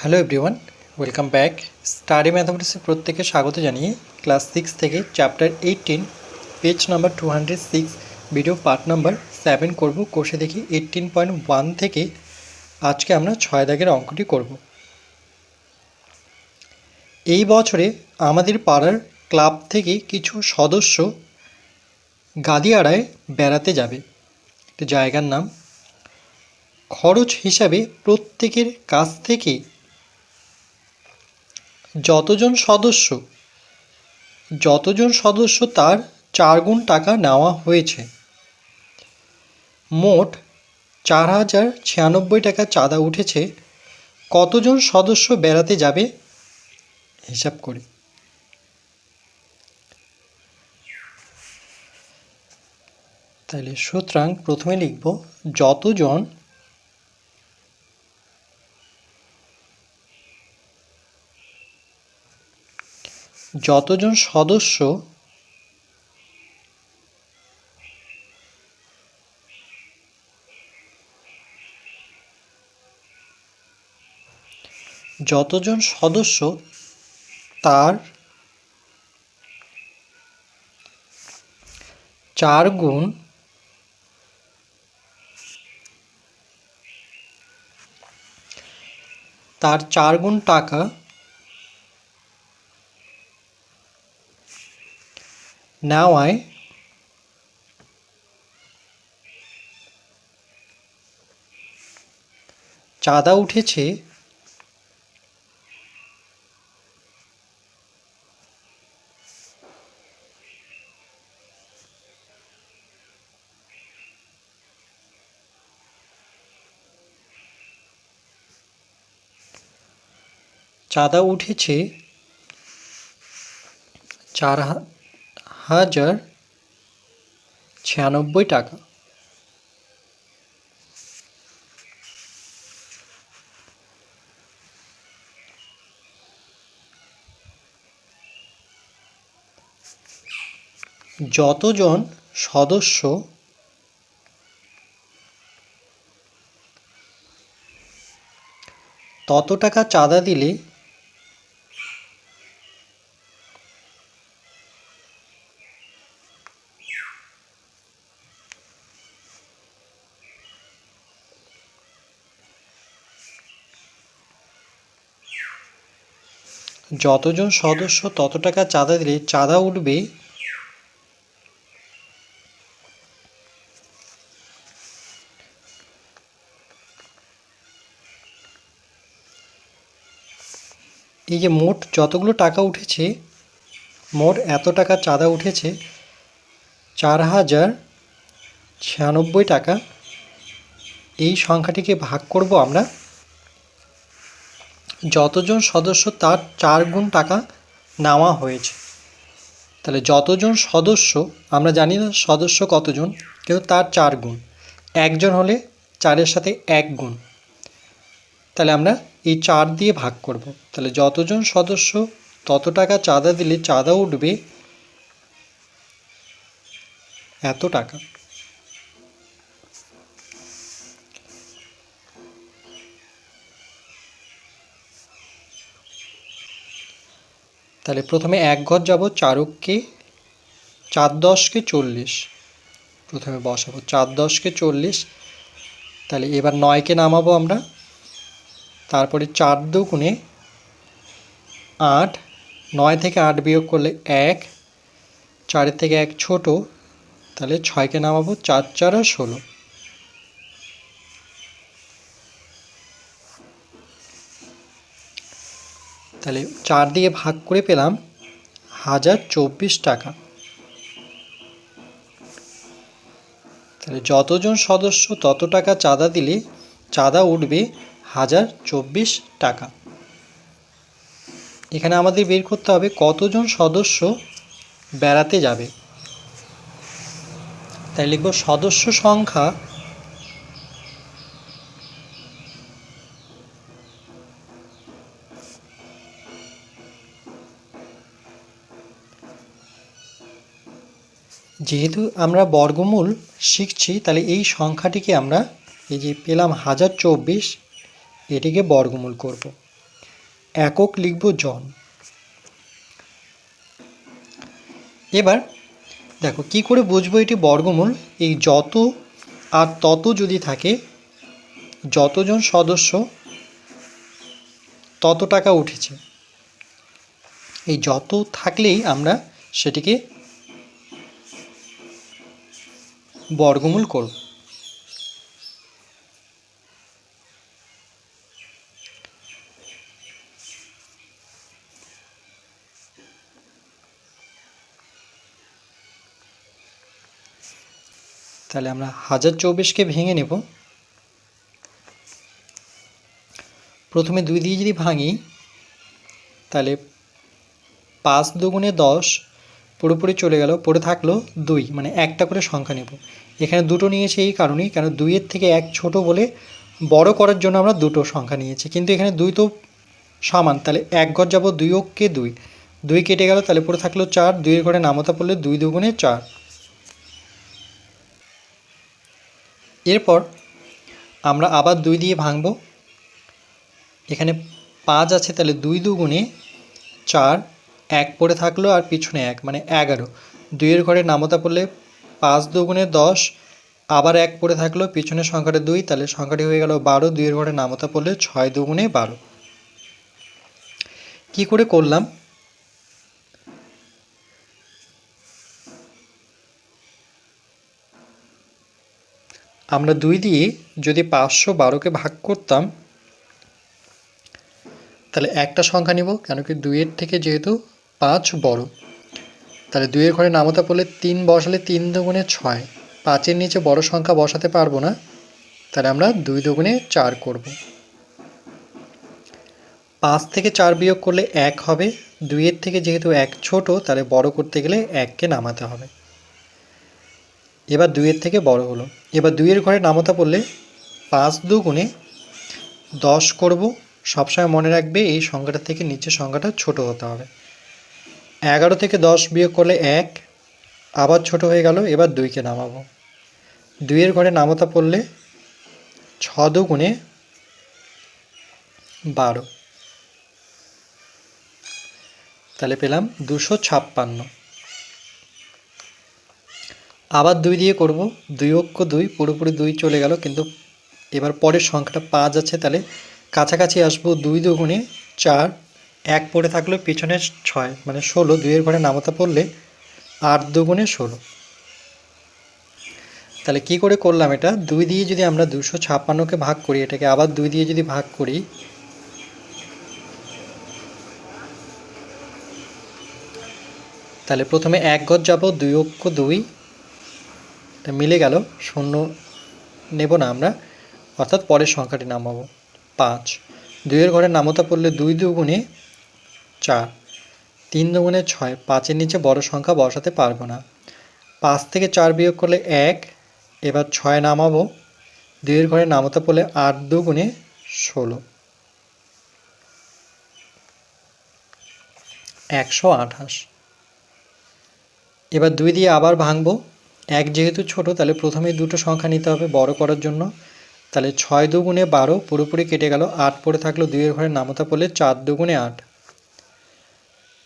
Hello everyone welcome back study ম্যাথামেটিক্সের প্রত্যেকে স্বাগত জানিয়ে ক্লাস সিক্স থেকে chapter eighteen page number two hundred six video part number seven করব। কোষে দেখি এইটিন পয়েন্ট ওয়ান থেকে আজকে আমরা ছয় দাগের অঙ্কটি করব। এই বছরে আমাদের পাড়ার ক্লাব থেকে কিছু সদস্য গাদিয়াড়ায় বেড়াতে যাবে। জায়গার নাম খরচ হিসাবে প্রত্যেকের কাছ থেকে যতজন সদস্য যতজন সদস্য তার চার গুণ টাকা নেওয়া হয়েছে। মোট চার হাজার ছিয়ানব্বই টাকা চাঁদা উঠেছে। কতজন সদস্য বেড়াতে যাবে? হিসাব করে। তাহলে সুতরাং প্রথমে লিখব, যতজন যতজন সদস্য যতজন সদস্য তার চার গুণ তার চার গুণ টাকা নেওয়ায় চাঁদা উঠেছে চাঁদা উঠেছে চার হাজার ছিয়ানব্বই টাকা। যতজন সদস্য তত টাকা চাঁদা দিলে যতজন সদস্য তত টাকা চাঁদা দিলে চাঁদা উঠবে। এই যে মোট যতগুলো টাকা উঠেছে, মোট এত টাকা চাঁদা উঠেছে, চার হাজার ছিয়ানব্বই টাকা। এই সংখ্যাটিকে ভাগ করব আমরা। যতজন সদস্য তার চার গুণ টাকা নেওয়া হয়েছে। তাহলে যতজন সদস্য, আমরা জানি না সদস্য কতজন, কিন্তু তার চার গুণ। একজন হলে চারের সাথে এক গুণ। তাহলে আমরা এই চার দিয়ে ভাগ করব। তাহলে যতজন সদস্য, তত টাকা চাঁদা দিলে চাঁদা উঠবে এত টাকা। তাহলে প্রথমে এক ঘর যাব, চারককে, চার দশকে চল্লিশ। প্রথমে বসাবো, চার দশকে চল্লিশ। তাহলে এবার নয়কে নামাবো আমরা। তারপরে চার দুগুণে আট, নয় থেকে আট বিয়োগ করলে এক, চারের থেকে এক ছোট, তাহলে ছয়কে নামাবো, চার চার ষোলো। তাহলে চার দিয়ে ভাগ করে পেলাম হাজার চব্বিশ টাকা। তাহলে যতজন সদস্য তত টাকা চাঁদা দিলে চাঁদা উঠবে হাজার চব্বিশ টাকা। এখানে আমাদের বের করতে হবে কতজন সদস্য বেড়াতে যাবে। তাই লিখব সদস্য সংখ্যা যেহেতু আমরা বর্গমূল শিখছি, তাহলে এই সংখ্যাটিকে আমরা এই যে পেলাম হাজার চব্বিশ, এটিকে বর্গমূল করব। একক লিখব জন। এবার দেখো, কি করে বুঝব এটি বর্গমূল? এই যত আর তত যদি থাকে, যতজন সদস্য, তত টাকা উঠেছে। এই যত থাকলেই আমরা সেটিকে বর্গমূল করব। তাহলে আমরা হাজার চব্বিশকে ভেঙে নেব। প্রথমে দুই দিয়ে যদি ভাঙি, তাহলে পাঁচ দুগুণে দশ পুরোপুরি চলে গেল, পড়ে থাকল দুই মানে একটা করে সংখ্যা নেব। এখানে দুটো নিয়েছি এই কারণেই, কেন দুইয়ের থেকে এক ছোট বলে বড় করার জন্য আমরা দুটো সংখ্যা নিয়েছি। কিন্তু এখানে দুই তো সমান, তাহলে এক ঘর যাব দুই অক্ষে দুই। দুই কেটে গেল, তাহলে পড়ে থাকল চার, দুইয়ের ঘরে নামতা পড়লে দুই দুগুণে চার। এরপর আমরা আবার দুই দিয়ে ভাঙব। এখানে পাঁচ আছে, তাহলে দুই দুগুণে চার এক পড়ে থাকল আর পিছনে এক মানে এগারো। দুইয়ের ঘরে নামতা পড়লে পাঁচ দুগুণে দশ, আবার এক পড়ে থাকল পিছনের সংখ্যাটা দুই, তাহলে সংখ্যাটি হয়ে গেল বারো, দুইয়ের ঘরে নামতা পড়লে ছয় দুগুণে বারো। কি করে করলাম? আমরা দুই দিয়ে যদি পাঁচশো বারোকে ভাগ করতাম, তাহলে একটা সংখ্যা নিব, কেন কি দুইয়ের থেকে যেহেতু পাঁচ বড়। তাহলে দুইয়ের ঘরে নামতা পড়লে তিন বসালে তিন দুগুণে ছয়। পাঁচের নিচে বড় সংখ্যা বসাতে পারব না। তাহলে আমরা দুই দুগুণে চার করব। পাঁচ থেকে চার বিয়োগ করলে এক হবে। দুইয়ের থেকে যেহেতু এক ছোট, তাহলে বড় করতে গেলে এককে নামাতে হবে। এবার দুইয়ের থেকে বড় হলো। এবার দুইয়ের ঘরে নামতা পড়লে পাঁচ দুগুণে দশ করব। সবসময় মনে রাখবে এই সংখ্যাটা থেকে নিচের সংখ্যাটা ছোট হতে হবে। এগারো থেকে দশ বিয়োগ করলে এক, আবার ছোট হয়ে গেল, এবার দুইকে নামাবো। দুইয়ের ঘরে নামতা পড়লে ছ দুগুণে বারো। তাহলে পেলাম দুশো ছাপ্পান্ন। আবার দুই দিয়ে করব, দুই অক্ষ দুই, পুরোপুরি দুই চলে গেল, কিন্তু এবার পরের সংখ্যাটা পাঁচ আছে, তাহলে কাছাকাছি আসব দুই দুগুণে চার এক পড়ে থাকল পিছনে ছয় মানে ষোলো, দুইয়ের ঘরে নামতা পড়লে আট দুগুণে ষোলো। তাহলে কি করে করলাম এটা? দুই দিয়ে যদি আমরা দুশো ছাপ্পান্নকে ভাগ করি, এটাকে আবার দুই দিয়ে যদি ভাগ করি, তাহলে প্রথমে এক গজ যাব, দুই অক্ষ দুই এটা মিলে গেল, শূন্য নেব না আমরা, অর্থাৎ পরের সংখ্যাটি নামাবো, পাঁচ। দুইয়ের ঘরে নামতা পড়লে দুই দুগুণে চার। তিন দুগুণে ছয়, পাঁচের নিচে বড় সংখ্যা বসাতে পারব না। পাঁচ থেকে চার বিয়োগ করলে এক, এবার ছয় নামাবো। দুইয়ের ঘরে নামতা পড়লে আট দুগুণে ষোলো। একশো আঠাশ। এবার দুই দিয়ে আবার ভাঙবো। এক যেহেতু ছোট, তাহলে প্রথমে দুটো সংখ্যা নিতে হবে বড় করার জন্য। তাহলে ছয় দুগুণে বারো পুরোপুরি কেটে গেল। আট পড়ে থাকল, দুইয়ের ঘরে নামতা পড়লে চার দুগুণে আট।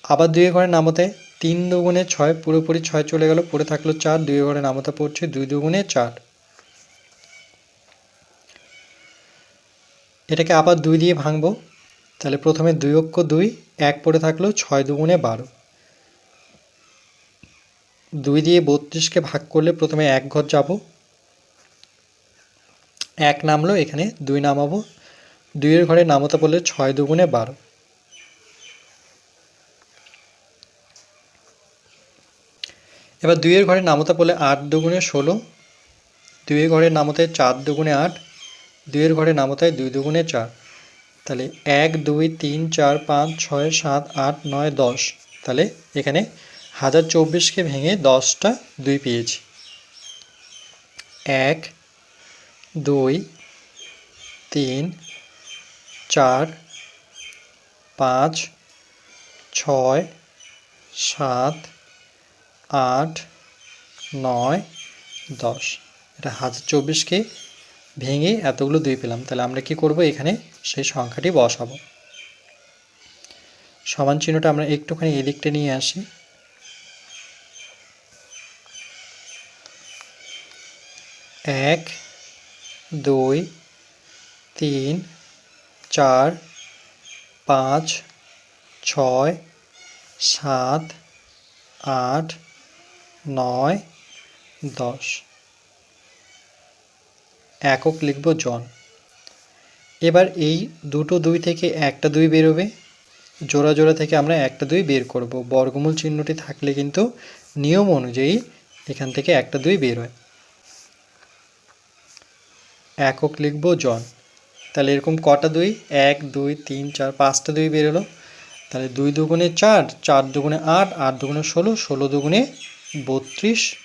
আবার দুইয়ের ঘরে নামতে তিন দুগুণে ছয়, পুরোপুরি ছয় চলে গেল, পড়ে থাকল চার দুইয়ের ঘরে নামতা পড়ছে দুই দুগুণে চার। এটাকে আবার দুই দিয়ে ভাঙবো, তাহলে প্রথমে দুই অক্ষ দুই, এক পড়ে থাকল ছয় দুগুণে বারো। দুই দিয়ে বত্রিশকে ভাগ করলে প্রথমে এক ঘর যাব, এক নামলো, এখানে দুই নামাবো, দুইয়ের ঘরে নামতে বললে ছয় দুগুণে বারো। এবার দুইয়ের ঘরে নামতে বললে আট দুগুণে ষোলো, দুইয়ের ঘরে নামতে চার দুগুণে আট, দুইয়ের ঘরে নামতায় দুই দুগুণে চার। তাহলে এক, দুই, তিন, চার, পাঁচ, ছয়, সাত, আট, নয়, দশ। তাহলে এখানে হাজার চব্বিশকে ভেঙে দশটা দুই পেয়েছি। এক, দুই, তিন, চার, পাঁচ, ছয়, সাত আট, নয়, দশ। এটা হাজার চব্বিশকে ভেঙে এতগুলো দুই পেলাম। তাহলে আমরা কি করব? এখানে সেই সংখ্যাটি বসাবো। সমান চিহ্নটা আমরা একটুখানি এদিকটা নিয়ে আসি। এক, দুই, তিন, চার, পাঁচ, ছয়, সাত, আট নয়, দশ। একক লিখব জন। এবার এই দুটো দুই থেকে একটা দুই বেরোবে। জোড়া জোড়া থেকে আমরা একটা দুই বের করব। বর্গমূল চিহ্নটি থাকলে কিন্তু নিয়ম অনুযায়ী এখান থেকে একটা দুই বের হয়। একক লিখব জন। তাহলে এরকম কটা দুই? এক, দুই, তিন, চার, পাঁচটা দুই বেরোলো। তাহলে দুই দুগুণে চার চার দুগুণে আট আট দুগুণে ষোলো ষোলো দুগুণে বত্রিশ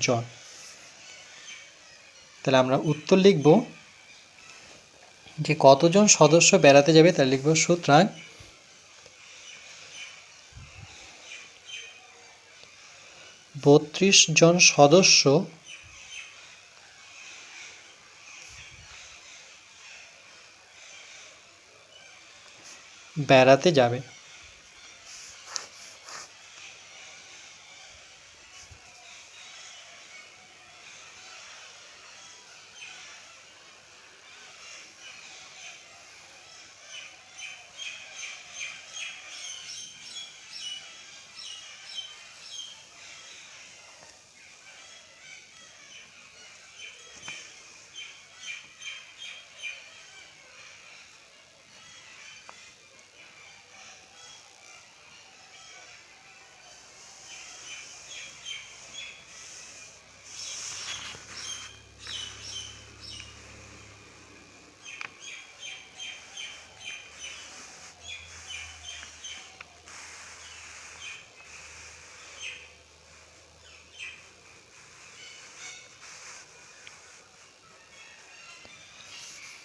জন তাহলে আমরা উত্তর লিখব যে কতজন সদস্য বেড়াতে যাবে, তাহলে লিখব সুতরাং বত্রিশ জন সদস্য বেড়াতে যাবে।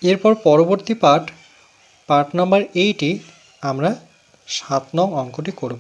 এরপর পরবর্তী পার্ট পার্ট নাম্বার এইটে আমরা সাত নং অঙ্কটি করব।